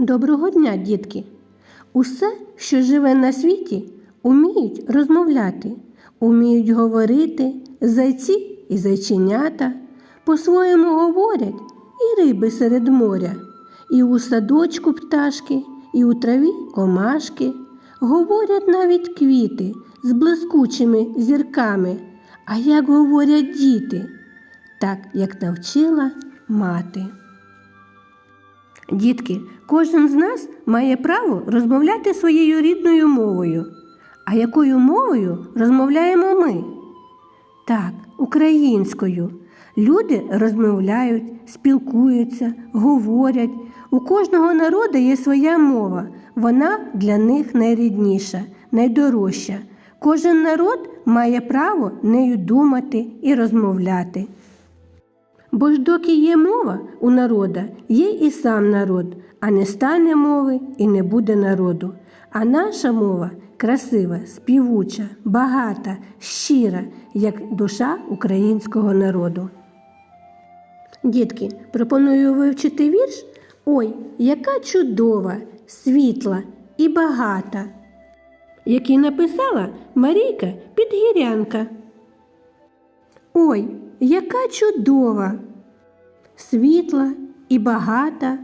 Доброго дня, дітки! Усе, що живе на світі, уміють розмовляти, уміють говорити зайці і зайченята, по-своєму говорять і риби серед моря, і у садочку пташки, і у траві комашки, говорять навіть квіти з блискучими зірками. А як говорять діти, так як навчила мати. Дітки, кожен з нас має право розмовляти своєю рідною мовою. А якою мовою розмовляємо ми? Так, українською. Люди розмовляють, спілкуються, говорять. У кожного народу є своя мова. Вона для них найрідніша, найдорожча. Кожен народ має право нею думати і розмовляти. Бо ж доки є мова у народа, є і сам народ, а не стане мови і не буде народу. А наша мова красива, співуча, багата, щира, як душа українського народу. Дітки, пропоную вивчити вірш Ой, яка чудова, світла і багата, який написала Марійка Підгірянка. Ой, яка чудова, світла і багата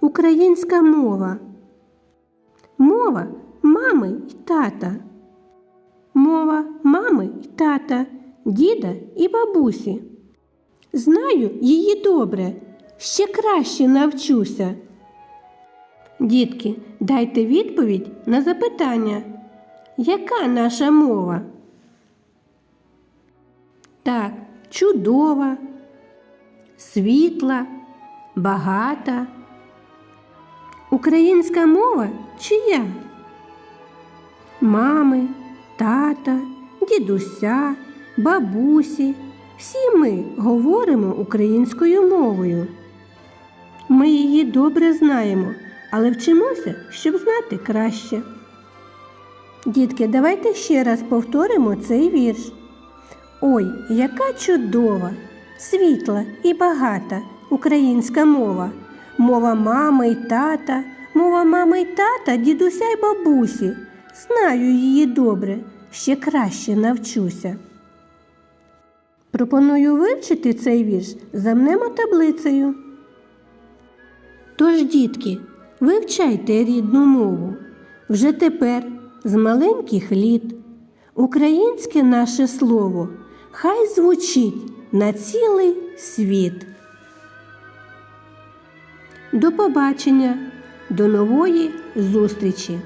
українська мова. Мова мами й тата. Мова мами й тата, діда і бабусі. Знаю її добре, ще краще навчуся. Дітки, дайте відповідь на запитання, яка наша мова? Так, чудова, світла, багата. Українська мова чия? Мами, тата, дідуся, бабусі. Всі ми говоримо українською мовою. Ми її добре знаємо, але вчимося, щоб знати краще. Дітки, давайте ще раз повторимо цей вірш. Ой, яка чудова, світла і багата українська мова, мова мами й тата, мова мами й тата, дідуся й бабусі. Знаю її добре, ще краще навчуся. Пропоную вивчити цей вірш замнемо таблицею. Тож, дітки, вивчайте рідну мову вже тепер з маленьких літ. Українське наше слово хай звучить на цілий світ. До побачення, до нової зустрічі!